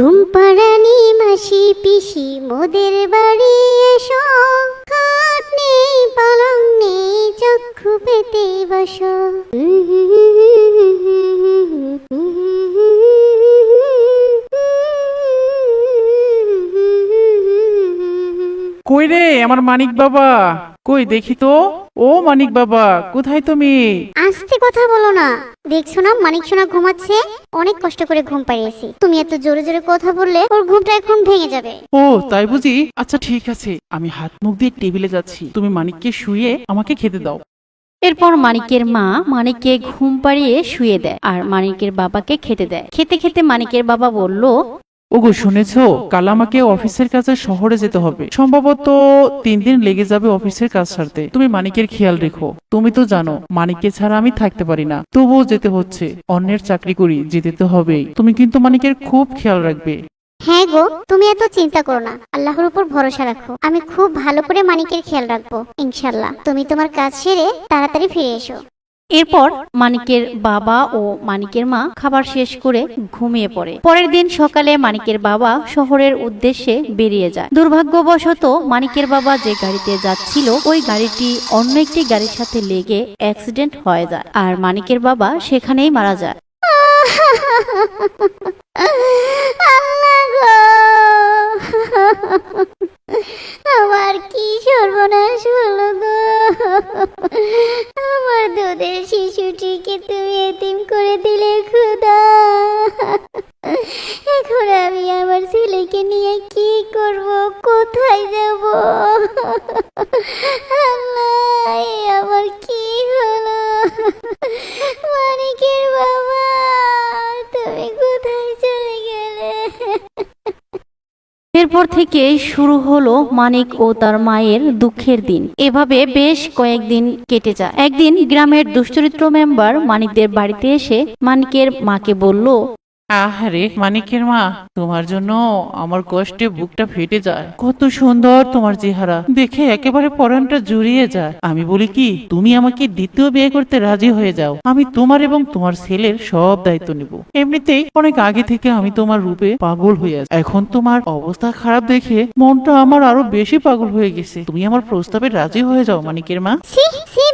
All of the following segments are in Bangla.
ঘুম পাড়ানি মাসি পিসি, মোদের বাড়ি এসো। খাট নেই, পালং নেই, চক্ষু পেতে বসো। কই রে আমার মানিক বাবা, কই দেখি তো? ও মানিক বাবা কোথায় তুমি? আস্তে কথা বলো না। দেখছ না মানিক সোনা ঘুমাচ্ছে? অনেক কষ্ট করে ঘুম পাড়িয়েছি। তুমি এত জোরে জোরে কথা বললে ওর ঘুমটা এখন ভেঙে যাবে। ও তাই বুঝি? আচ্ছা ঠিক আছে। আমি হাত মুখ দিয়ে টেবিলে যাচ্ছি। তুমি মানিককে শুয়ে আমাকে খেতে দাও। এরপর মানিকের মা মানিককে ঘুম পাড়িয়ে শুয়ে দেয় আর মানিকের বাবাকে খেতে দেয়। খেতে খেতে মানিকের বাবা বলল ওগো, শুনেছো? কাল আমাকে অফিসের কাছে শহরে যেতে হবে। সম্ভবত তিন দিন লেগে যাবে অফিসের কাজ সারতে। তুমি মানিকের খেয়াল রেখো। তুমি তো জানো, মানিককে ছাড়া আমি থাকতে পারি না। তবুও যেতে হচ্ছে। অন্যের চাকরি করি, যেতে তো হবেই। তুমি কিন্তু মানিকের খুব খেয়াল রাখবে। হ্যাঁ গো, তুমি এত চিন্তা করো না। আল্লাহর উপর ভরসা রাখো। আমি খুব ভালো করে মানিকের খেয়াল রাখব ইনশাল্লাহ তুমি তোমার কাজ সেরে তাড়াতাড়ি ফিরে এসো। এরপর মানিকের বাবা ও মানিকের মা খাবার শেষ করে ঘুমিয়ে পড়ে পরের দিন সকালে মানিকের বাবা শহরের উদ্দেশ্যে বেরিয়ে যায় দুর্ভাগ্যবশত মানিকের বাবা যে গাড়িতে যাচ্ছিল ওই গাড়িটি অন্য একটি গাড়ির সাথে লেগে অ্যাক্সিডেন্ট হয়ে যায় আর মানিকের বাবা সেখানেই মারা যায় এরপর থেকে শুরু হলো মানিক ও তার মায়ের দুঃখের দিন। এভাবে বেশ কয়েকদিন কেটে যায়। একদিন গ্রামের দুশ্চরিত্র মেম্বার মানিকদের বাড়িতে এসে মানিকের মাকে বলল আহারে, মানিকের মা, তোমার জন্য আমার কষ্টে বুকটা ফেটে যায়। কত সুন্দর তোমার চেহারা। দেখে একেবারে পরানটা জুড়িয়ে যায়। আমি বলি কি, তুমি আমাকে দ্বিতীয় বিয়ে করতে রাজি হয়ে যাও। আমি তোমার এবং তোমার ছেলের সব দায়িত্ব নেব। এমনিতেই অনেক আগে থেকে আমি তোমার রূপে পাগল হয়ে আছি। এখন তোমার অবস্থা খারাপ দেখে মনটা আমার আরও বেশি পাগল হয়ে গেছে। তুমি আমার প্রস্তাবে রাজি হয়ে যাও, মানিকের মা।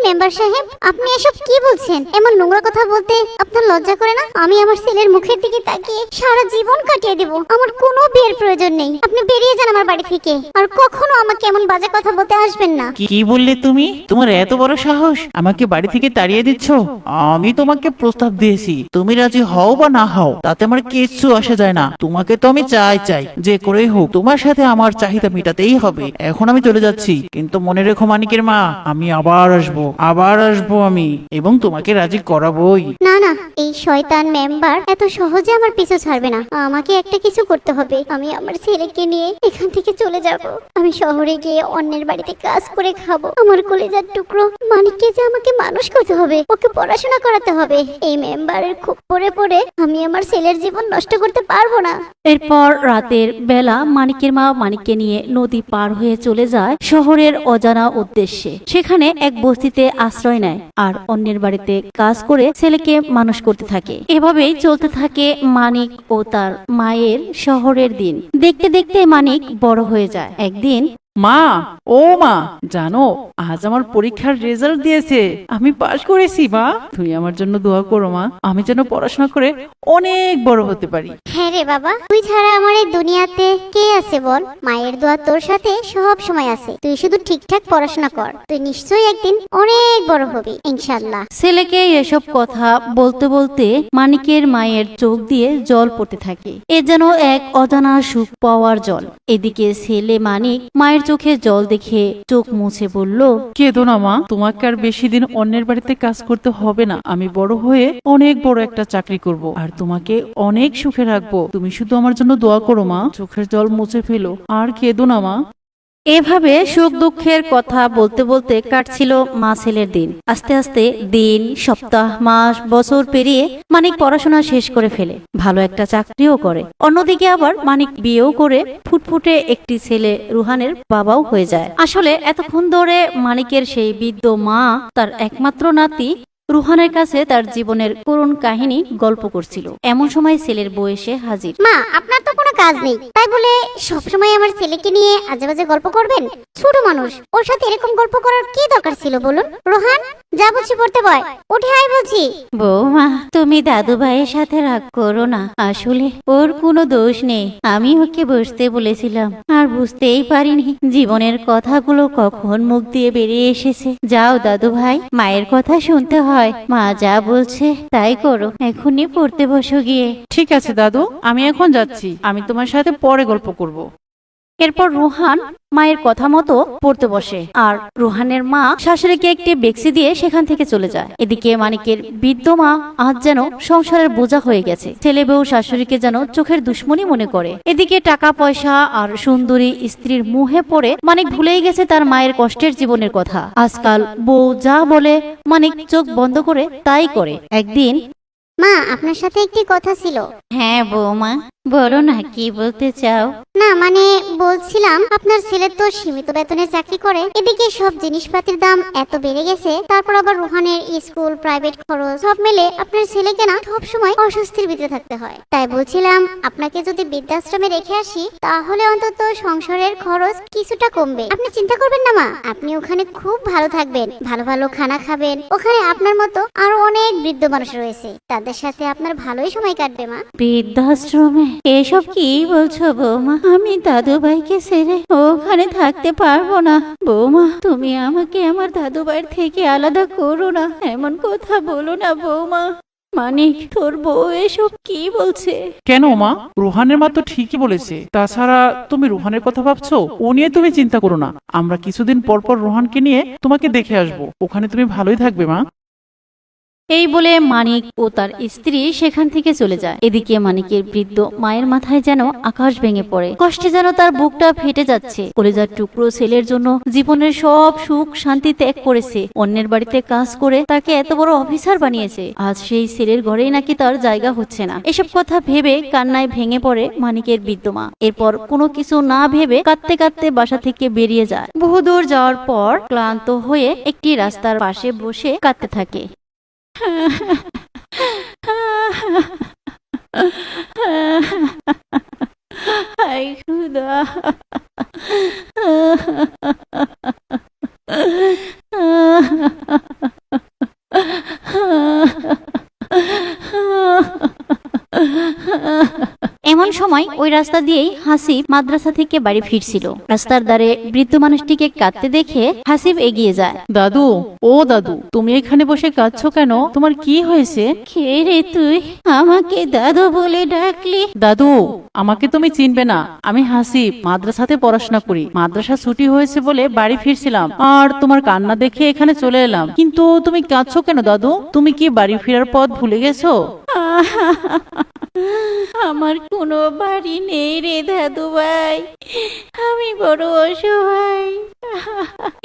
মেম্বার সাহেব, আপনি এসব কি বলছেন? এমন নোংরা কথা বলতে আপনার লজ্জা করে না? আমি আমার ছেলের মুখের দিকে তাকিয়ে সারা জীবন কাটিয়ে দেব। আমার কোনো বিয়ের প্রয়োজন নেই। আপনি বেরিয়ে যান আমার বাড়ি থেকে। আর কখনো আমাকে এমন বাজে কথা বলতে আসবেন না। কি কি বললে তুমি? তোমার এত বড় সাহস? আমাকে বাড়ি থেকে তাড়িয়ে দিচ্ছ? আমি তোমাকে প্রস্তাব দিয়েছি। তুমি রাজি হও বা না হও তাতে আমার কিচ্ছু আসে যায় না। তোমাকে তো আমি চাই চাই। যে করেই হোক তোমার সাথে আমার চাহিদা মেটাতেই হবে। এখন আমি চলে যাচ্ছি। কিন্তু মনে রেখো মানিকের মা আমি আবার আসব। আবার আসব আমি। এবং তোমাকে রাজি করাবোই। না না এই শয়তান মেম্বার এত সহজে আমার পিছু ছাড়বে না। আমাকে একটা কিছু করতে হবে। আমি আমার ছেলেকে নিয়ে এখান থেকে চলে যাব। আমি শহরে গিয়ে অন্যের বাড়িতে কাজ করে খাব। আমার কলেজার টুকরো মানিককে যে আমাকে মানুষ করতে হবে, ওকে পড়াশোনা করাতে হবে। এই মেম্বারের খুব পড়ে পড়ে আমি আমার ছেলের জীবন নষ্ট করতে পারব না। এরপর রাতের বেলা মানিকের মা মানিককে নিয়ে নদী পার হয়ে চলে যায় শহরের অজানা উদ্দেশ্যে। সেখানে এক বস্তিতে আশ্রয় নেয় আর অন্যের বাড়িতে কাজ করে ছেলেকে মানুষ করতে থাকে। এভাবেই চলতে থাকে মানিক ও তার মায়ের শহরের দিন। দেখতে দেখতে মানিক বড় হয়ে যায়। একদিন মা ও মা জানো আজ আমার পরীক্ষার রেজাল্ট দিয়েছে। আমি পাশ করেছি মা। তুমি আমার জন্য দোয়া করো মা। আমি যেন পড়াশোনা করে অনেক বড় হতে পারি। হ্যাঁ রে বাবা তুই ছাড়া আমার এই দুনিয়াতে কে আছে বল? মায়ের দোয়া তোর সাথে সব সময় আছে। তুই শুধু ঠিকঠাক পড়াশোনা কর। তুই নিশ্চয়ই একদিন অনেক বড় হবি ইনশাল্লাহ ছেলেকে এসব কথা বলতে বলতে মানিকের মায়ের চোখ দিয়ে জল পড়তে থাকে। এ যেন এক অজানা সুখ পাওয়ার জল। এদিকে ছেলে মানিক মায়ের চোখে জল দেখে চোখ মুছে বলল, কেঁদো না, মা। তোমাকে আর বেশি দিন অন্যের বাড়িতে কাজ করতে হবে না। আমি বড় হয়ে অনেক বড় একটা চাকরি করব। আর তোমাকে অনেক সুখে রাখব। তুমি শুধু আমার জন্য দোয়া করো, মা। চোখের জল মুছে ফেলো। আর কেঁদো না, মা। এভাবে সুখ দুঃখের কথা বলতে বলতে কাটছিল মা ছেলের দিন। আস্তে আস্তে দিন, সপ্তাহ, মাস, বছর পেরিয়ে মানিক পড়াশোনা শেষ করে ফেলে। ভালো একটা চাকরিও করে। অন্যদিকে আবার মানিক বিয়েও করে ফুটফুটে একটি ছেলে রুহানের বাবাও হয়ে যায়। আসলে এতক্ষণ ধরে মানিকের সেই বৃদ্ধ মা তার একমাত্র নাতি রুহানের কাছে তার জীবনের করুণ কাহিনী গল্প করছিল। এমন সময় ছেলের বউ এসে হাজির। মা আপনার তো কোনো কাজ নেই। তাই বলে সবসময় আমার ছেলেকে নিয়ে আজে বাজে গল্প করবেন? ছোট মানুষ ওর সাথে এরকম গল্প করার কি দরকার ছিল বলুন? রোহান যা বলছি পড়তে বয়। উঠে আয় বলছি। বৌমা তুমি দাদু ভাইয়ের সাথে রাগ করো না। আসলে ওর কোনো দোষ নেই। আমি ওকে বসতে বলেছিলাম। আর বুঝতেই পারিনি জীবনের কথাগুলো কখন মুখ দিয়ে বেরিয়ে এসেছে। যাও দাদু ভাই মায়ের কথা শুনতে হয় মা যা বলছে তাই করো। এখনই পড়তে বসো গিয়ে। ঠিক আছে দাদু, আমি এখন যাচ্ছি। আমি তোমার সাথে পরে গল্প করব। এরপর রুহান মায়ের কথা মতো পড়তে বসে। আর রুহানের মা শাশুড়িকে একটি বেক্সি দিয়ে সেখান থেকে চলে যায়। এদিকে মানিকের বৃদ্ধ মা আজ যেন সংসারের বোঝা হয়ে গেছে। ছেলে বউ শাশুড়িকে যেন চোখের দুশ্মনী মনে করে। এদিকে টাকা পয়সা আর সুন্দরী স্ত্রীর মুহে পড়ে মানিক ভুলেই গেছে তার মায়ের কষ্টের জীবনের কথা। আজকাল বউ যা বলে মানিক চোখ বন্ধ করে তাই করে। একদিন মা আপনার সাথে একটি কথা ছিল। হ্যাঁ বৌমা। বলো না কি বলতে চাও? না মানে বলছিলাম আপনার ছেলে তো সীমিত বেতনে চাকরি করে। এদিকে সব জিনিসপাতির দাম এত বেড়ে গেছে তারপর আবার রোহানের স্কুল প্রাইভেট খরচ সব মিলে আপনার ছেলেকে না সব সময় অস্বস্তির ভিতরে থাকতে হয়। তাই বলছিলাম আপনাকে যদি বৃদ্ধাশ্রমে রেখে আসি তাহলে অন্তত সংসারের খরচ কিছুটা কমবে। আপনি চিন্তা করবেন না মা। আপনি ওখানে খুব ভালো থাকবেন ভালো ভালো খানা খাবেন। ওখানে আপনার মতো আরও অনেক বৃদ্ধ মানুষ রয়েছে। তাদের সাথে আপনার ভালোই সময় কাটবে মা। বৃদ্ধাশ্রমে? এসব কি বলছো বৌমা? আমি দাদু ভাইকে ছেড়ে ওখানে থাকতে পারব না। বৌমা, তুমি আমাকে আমার দাদু ভাইয়ের থেকে আলাদা করো না। এমন কথা বলো না বৌমা। মানিক তোর বউ এসব কি বলছে? কেন মা? রুহানের মা তো ঠিকই বলেছে। তাছাড়া তুমি রুহানের কথা ভাবছ? ও নিয়ে তুমি চিন্তা করো না। আমরা কিছুদিন পর পর রুহানকে নিয়ে তোমাকে দেখে আসব। ওখানে তুমি ভালোই থাকবে মা। এই বলে মানিক ও তার স্ত্রী সেখান থেকে চলে যায়। এদিকে মানিকের বৃদ্ধ মায়ের মাথায় যেন আকাশ ভেঙে পড়ে। কষ্টে যেন তার বুকটা ফেটে যাচ্ছে। কলেজার টুকরো ছেলের জন্য জীবনের সব সুখ শান্তি ত্যাগ করেছে। অন্যের বাড়িতে কাজ করে তাকে এত বড় অফিসার বানিয়েছে। আজ সেই ছেলের ঘরেই নাকি তার জায়গা হচ্ছে না। এসব কথা ভেবে কান্নায় ভেঙে পড়ে মানিকের বৃদ্ধ মা। এরপর কোনো কিছু না ভেবে কাঁদতে কাঁদতে বাসা থেকে বেরিয়ে যায়। বহুদূর যাওয়ার পর ক্লান্ত হয়ে একটি রাস্তার পাশে বসে কাঁদতে থাকে। 哈哈哈哈哈哈哈哈哈哈哈哈哈哈还的。哈哈哈哈哈哈哈哈 ওই রাস্তা দিয়েই হাসিব মাদ্রাসা থেকে বাড়ি ফিরছিল। রাস্তার ধারে বৃদ্ধ মানুষটিকে কাঁদতে দেখে হাসিব এগিয়ে যায়। দাদু ও দাদু তুমি এখানে বসে কাঁদছো কেন? তোমার কি হয়েছে? কে রে তুই? আমাকে দাদু বলে ডাকলি। দাদু আমাকে তুমি চিনবে না। আমি হাসিব মাদ্রাসাতে পড়াশোনা করি। মাদ্রাসা ছুটি হয়েছে বলে বাড়ি ফিরছিলাম। আর তোমার কান্না দেখে এখানে চলে এলাম। কিন্তু তুমি কাঁদছো কেন দাদু? তুমি কি বাড়ি ফেরার পথ ভুলে গেছো? আমার কোনো বাড়ি নেই রে দাদু ভাই। আমি বড় অসহায়।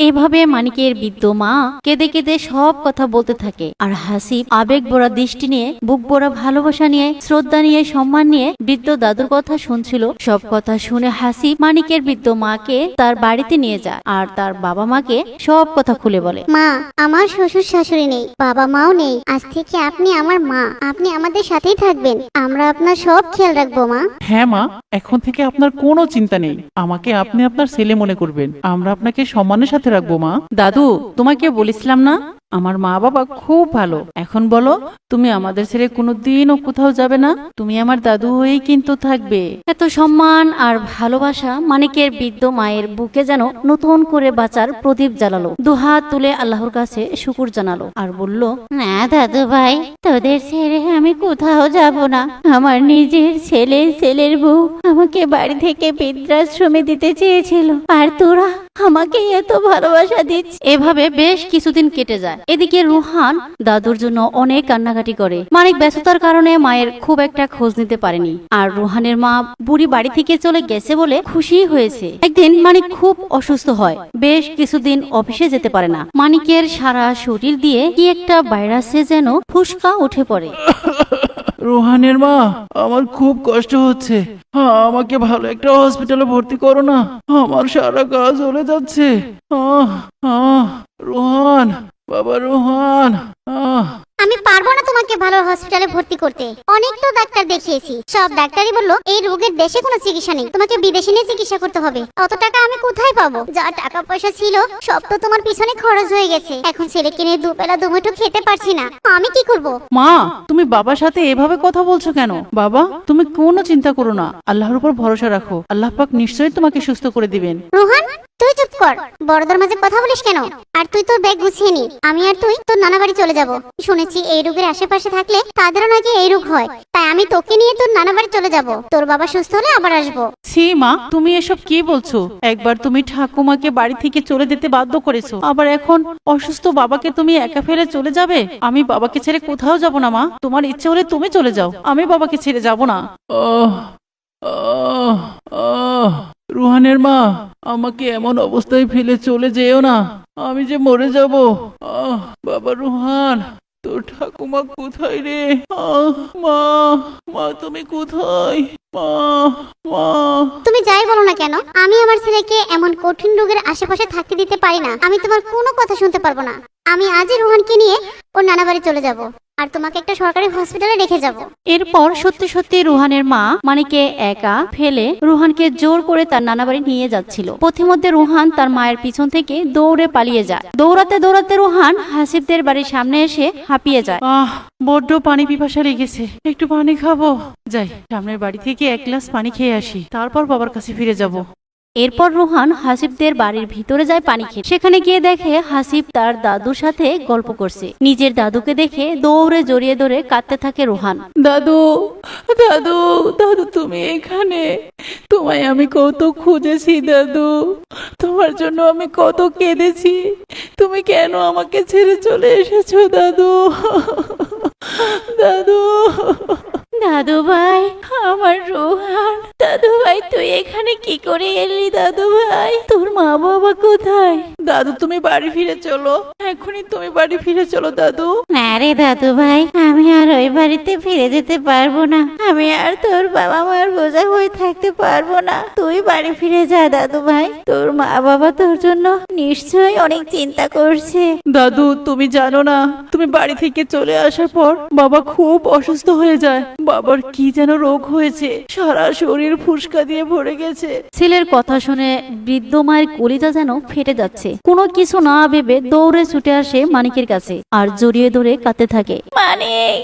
এভাবে মানিকের বৃদ্ধ মা কেঁদে কেঁদে সব কথা বলতে থাকে আর হাসিব আবেগ ভরা দৃষ্টি নিয়ে বুক ভরা ভালোবাসা নিয়ে শ্রদ্ধা নিয়ে সম্মান নিয়ে বৃদ্ধ দাদুর কথা শুনছিল। সব কথা শুনে হাসিব মানিকের বৃদ্ধ মাকে তার বাড়িতে নিয়ে যায় আর তার বাবা মাকে সব কথা খুলে বলে। মা আমার শ্বশুর শাশুড়ি নেই বাবা মাও নেই। আজ থেকে আপনি আমার মা আপনি আমাদের সাথেই থাকবেন। আমরা আপনার সব খেয়াল রাখব মা। হ্যাঁ মা এখন থেকে আপনার কোনো চিন্তা নেই। আমাকে আপনি আপনার ছেলে মনে করবেন। আমরা আপনাকে সম্মানের সাথে রাখব মা। দাদু তোমাকে বলেছিলাম না? আমার মা বাবা খুব ভালো। এখন বলো, তুমি আমাদের ছেড়ে কোনোদিনও কোথাও যাবে না? তুমি আমার দাদু হয়েই কিন্তু থাকবে। এত সম্মান আর ভালোবাসা মানিকের বৃদ্ধ মায়ের বুকে যেন নতুন করে বাঁচার প্রদীপ জ্বালালো। দুহাত তুলে আল্লাহর কাছে শুকুর জানালো আর বলল, না দাদু ভাই, তোদের ছেড়ে আমি কোথাও যাব না। আমার নিজের ছেলে, ছেলের বউ আমাকে বাড়ি থেকে বৃদ্ধাশ্রমে দিতে চেয়েছিল। আর তোরা আমাকে এত ভালোবাসা দিচ্ছিস এভাবে বেশ কিছুদিন কেটে যায়। এদিকে রুহান দাদুর জন্য অনেক কান্নাকাটি করে। মানিক ব্যস্ততার কারণে মায়ের খুব একটা খোঁজ নিতে পারেনি। আর রুহানের মা বুড়ি বাড়ি থেকে চলে গেছে বলে খুশি হয়েছে। একদিন মানিক খুব অসুস্থ হয়। বেশ কিছুদিন অফিসে যেতে পারে না। মানিকের সারা শরীর দিয়ে কি একটা ভাইরাসে যেন ফুসকা উঠে পড়ে। রোহানের মা আমার খুব কষ্ট হচ্ছে। হ্যাঁ, আমাকে ভালো একটা হসপিটালে ভর্তি করো না। আমার সারা কাজ চলে যাচ্ছে। রোহান বাবা রোহান আহ। আমি পারব না তোমাকে ভালো হসপিটালে ভর্তি করতে। অনেক তো ডাক্তার দেখিয়েছি। সব ডাক্তারই বলল এই রোগের দেশে কোনো চিকিৎসা নেই। তোমাকে বিদেশে নিয়ে চিকিৎসা করতে হবে। অত টাকা আমি কোথায় পাবো? যা টাকা পয়সা ছিল সব তো তোমার পিছনে খরচ হয়ে গেছে। এখন ছেলেকে নিয়ে দুবেলা দুমুঠো খেতে পারছি না। আমি কি করব? মা তুমি বাবার সাথে এভাবে কথা বলছো কেন? বাবা তুমি কোনো চিন্তা করো না। আল্লাহর উপর ভরসা রাখো। আল্লাহ পাক নিশ্চয়ই তোমাকে সুস্থ করে দিবেন। রোহান তুই চুপ কর। বড়দের মাঝে কথা বলিস কেন? আর তুই তোর ব্যাগ গুছিয়ে নি। আমি আর তুই তোর নানা বাড়ি চলে যাব। শুনেছি এই রোগের আশেপাশে থাকলে তাদেরও নাকি এই রোগ হয়। তাই আমি তোকে নিয়ে তোর নানা বাড়ি চলে যাব। তোর বাবা সুস্থ হলে আবার আসব। ছি মা তুমি এসব কি বলছো? একবার তুমি ঠাকুমাকে বাড়ি থেকে চলে যেতে বাধ্য করেছ। আবার এখন অসুস্থ বাবাকে তুমি একা ফেলে চলে যাবে? আমি বাবাকে ছেড়ে কোথাও যাব না মা। তোমার ইচ্ছে হলে তুমি চলে যাও। আমি বাবাকে ছেড়ে যাব না। রুহানের মা, আমাকে এমন অবস্থায় ফেলে চলে যেও না। আমি যে মরে যাব। বাবা রুহান, তোর ঠাকুমা কোথায় রে? মা মা, তুমি কোথায়? তুমি যাই বলো না কেন, আমি আমার ছেলেকে এমন কঠিন রোগের আশেপাশে থাকতে দিতে পারি না। আমি তোমার কোনো কথা শুনতে পারব না। আমি আজই রোহানকে নিয়ে ওর নানা বাড়ি চলে যাব। আর তোমাকে একটা সরকারি হসপিটালে রেখে যাব। এরপর সত্যি সত্যি রুহানের মা মানিকে একা ফেলে রুহানকে জোর করে তার নানা বাড়ি নিয়ে যাচ্ছিল। পথিমধ্যে রুহান তার মায়ের পিছন থেকে দৌড়ে পালিয়ে যায়। দৌড়াতে দৌড়াতে রুহান হাসিবদের বাড়ির সামনে এসে হাঁপিয়ে যায়। আহ বড্ড পানি পিপাসা লেগেছে। একটু পানি খাব। যাই সামনের বাড়ি থেকে এক গ্লাস পানি খেয়ে আসি। তারপর বাবার কাছে ফিরে যাব। এরপর রুহান হাসিবদের বাড়ির ভিতরে যায় পানি খেতে। সেখানে গিয়ে দেখে হাসিব তার দাদুর সাথে গল্প করছে। নিজের দাদুকে দেখে দৌড়ে জড়িয়ে ধরে কাঁদতে থাকে রুহান। দাদু দাদু দাদু, তুমি এখানে? তোমায় আমি কত খুঁজেছি, দাদু। তোমার জন্য আমি কত কেঁদেছি। তুমি কেন আমাকে ছেড়ে চলে এসেছ, দাদু? দাদু দাদু ভাই আমার রোহান। দাদু ভাই তুই এখানে কি করে এলি দাদু ভাই তোর মা বাবা কোথায়? দাদু তুমি বাড়ি ফিরে চলো। এখনই তুমি বাড়ি ফিরে চলো দাদু। না রে দাদু ভাই আমি আর ওই বাড়িতে ফিরে যেতে পারব না। আমি আর তোর বাবা মার বোঝা হয়ে থাকতে পারব না। তুই বাড়ি ফিরে যা দাদু ভাই তোর মা বাবা তোর জন্য নিশ্চয়ই অনেক চিন্তা করছে। দাদু তুমি জানো না তুমি বাড়ি থেকে চলে আসার পর বাবা খুব অসুস্থ হয়ে যায়। বাবার কি যেন রোগ হয়েছে। সারা শরীর ফুসকা দিয়ে ভরে গেছে। ছেলের কথা শুনে বৃদ্ধ মায়ের কলিজা যেন ফেটে যাচ্ছে। কোনো কিছু না ভেবে দৌড়ে ছুটে আসে মানিকের কাছে আর জড়িয়ে ধরে কাঁদতে থাকে। মানিক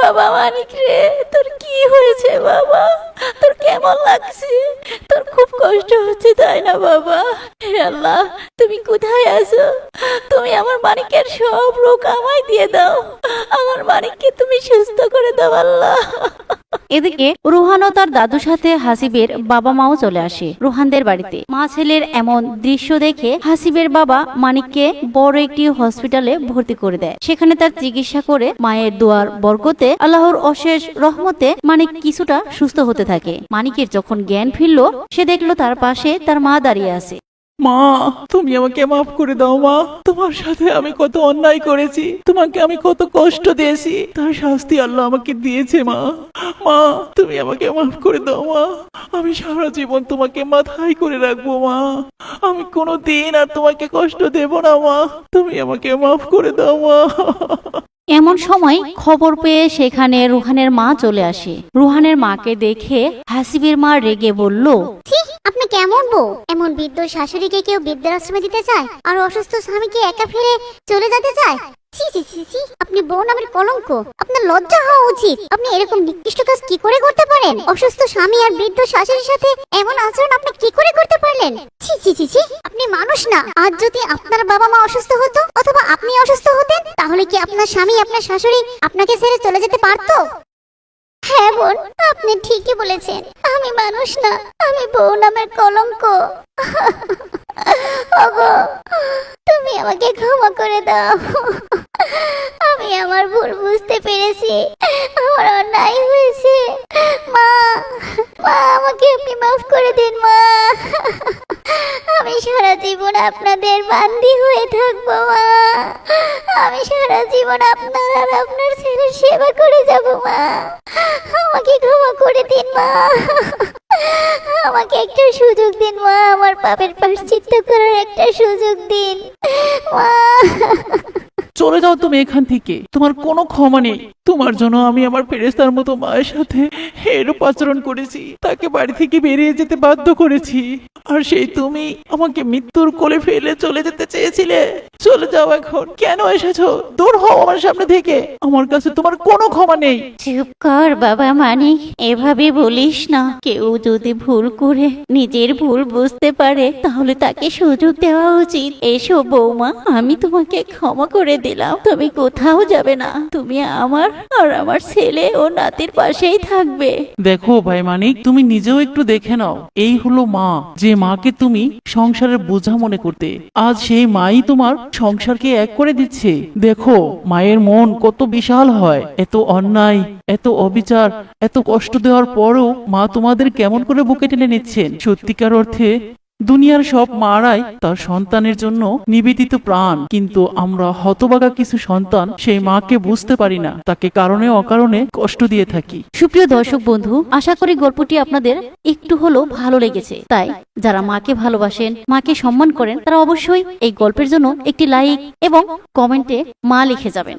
বাবা মানিক রে তোর কি হয়েছে বাবা? তোর কেমন লাগছে? তোর খুব কষ্ট হচ্ছে তাই না বাবা? হে আল্লাহ তুমি কোথায় আছো? তুমি আমার মানিকের সব রোগ আমায় দিয়ে দাও। আমার মানিককে তুমি সুস্থ করে দাও আল্লাহ। এদিকে রুহান ও তার দাদুর সাথে হাসিবের বাবা মাও চলে আসে রুহানদের বাড়িতে। মা ছেলের এমন দৃশ্য দেখে হাসিবের বাবা মানিককে বড় একটি হসপিটালে ভর্তি করে দেয়। সেখানে তার চিকিৎসা করে মায়ের দোয়ার বরকতে আল্লাহর অশেষ রহমতে মানিক কিছুটা সুস্থ হতে থাকে। মানিকের যখন জ্ঞান ফিরল, সে দেখল তার পাশে তার মা দাঁড়িয়ে আছে। মা, তুমি আমাকে মাফ করে দাও মা। তোমার সাথে আমি কত অন্যায় করেছি, তোমাকে আমি কত কষ্ট দিয়েছি। তার শাস্তি আল্লাহ আমাকে দিয়েছে মা। মা, তুমি আমাকে মাফ করে দাও মা। আমি সারা জীবন তোমাকে মাথায় করে রাখব মা। আমি কোনো দিন আর তোমাকে কষ্ট দেব না মা। তুমি আমাকে মাফ করে দাও মা। এমন সময় খবর পেয়ে সেখানে রুহানের মা চলে আসে। রুহানের মাকে দেখে হাসিবের মা রেগে বলল আপনি কেমন বউ? এমন বৃদ্ধ শাশুড়িকে কেউ বৃদ্ধাশ্রমে দিতে চায়? আর অসুস্থ স্বামীকে একা ফিরে চলে যেতে চায়? আপনি বউ নামের কলঙ্ক। আপনার লজ্জা হওয়া উচিত। আপনি এরকম নিকৃষ্ট কাজ কি করে করতে পারেন? অসুস্থ স্বামী আর বৃদ্ধ শাশুড়ির সাথে এমন আচরণ আপনি কি করে করতে পারলেন? ছি ছি ছি ছি, আপনি মানুষ না। আজ যদি আপনার বাবা মা অসুস্থ হতো অথবা আপনি অসুস্থ হতেন, তাহলে কি আপনার স্বামী, আপনার শাশুড়ি আপনাকে ছেড়ে চলে যেতে পারতো? হ্যাঁ বোন, আপনি ঠিকই বলেছেন। আমি মানুষ না, আমি নামের কলঙ্ক। তুমি আমাকে ক্ষমা করে দাও। আমি আমার ভুল বুঝতে পেরেছি। আমার অন্যায় হয়েছে। মা মা, আমাকে আপনি মাফ করে দিন, মা। আমি সারা জীবন আপনাদের বান্দি হয়ে থাকব, মা। আমি সারা জীবন আপনার আর আপনার ছেলের সেবা করে যাব, মা। আমাকে ক্ষমা করে দিন, মা। আমাকে একটা সুযোগ দিন, মা। আমার পাপের প্রায়শ্চিত্ত করার একটা সুযোগ দিন, মা। চলে যাও তুমি এখান থেকে। তোমার কোনো ক্ষমা নেই। তোমার জন্য আমি আমার ফেরেস্তার মতো মায়ের সাথে এরূপ আচরণ করেছি। তাকে বাড়ি থেকে বেরিয়ে যেতে বাধ্য করেছি। আর সেই তুমি আমাকে মৃত্যুর কোলে ফেলে চলে যেতে চেয়েছিলে। চলে যাও এখন। কেন এসেছ? দূর হও আমার সামনে থেকে। আমার কাছে তোমার কোনো ক্ষমা নেই। চুপ কর বাবা মানিক এভাবে বলিস না। কেউ যদি ভুল করে নিজের ভুল বুঝতে পারে তাহলে তাকে সুযোগ দেওয়া উচিত। এসো বৌমা আমি তোমাকে ক্ষমা করে দিলাম। তুমি কোথাও যাবে না। তুমি আমার আর আমার ছেলে ও নাতির পাশেই থাকবে। দেখো ভাই মানিক তুমি নিজেও একটু দেখে নাও। এই হলো মা যে মাকে তুমি সংসারের বোঝা মনে করতে, আজ সেই মাই তোমার সংসারকে এক করে দিচ্ছে। দেখো, মায়ের মন কত বিশাল হয়। এত অন্যায়, এত অবিচার, এত কষ্ট দেওয়ার পরও মা তোমাদের কেমন করে বুকে টেনে নিচ্ছেন? সত্যিকার অর্থে দুনিয়ার সব মারাই তার সন্তানের জন্য নিবেদিত প্রাণ। কিন্তু আমরা হতবাগা কিছু সন্তান সেই মাকে বুঝতে পারি না। তাকে কারণে অকারণে কষ্ট দিয়ে থাকি। সুপ্রিয় দর্শক বন্ধু, আশা করি গল্পটি আপনাদের একটু হলেও ভালো লেগেছে। তাই যারা মাকে ভালোবাসেন, মাকে সম্মান করেন, তারা অবশ্যই এই গল্পের জন্য একটি লাইক এবং কমেন্টে মা লিখে যাবেন।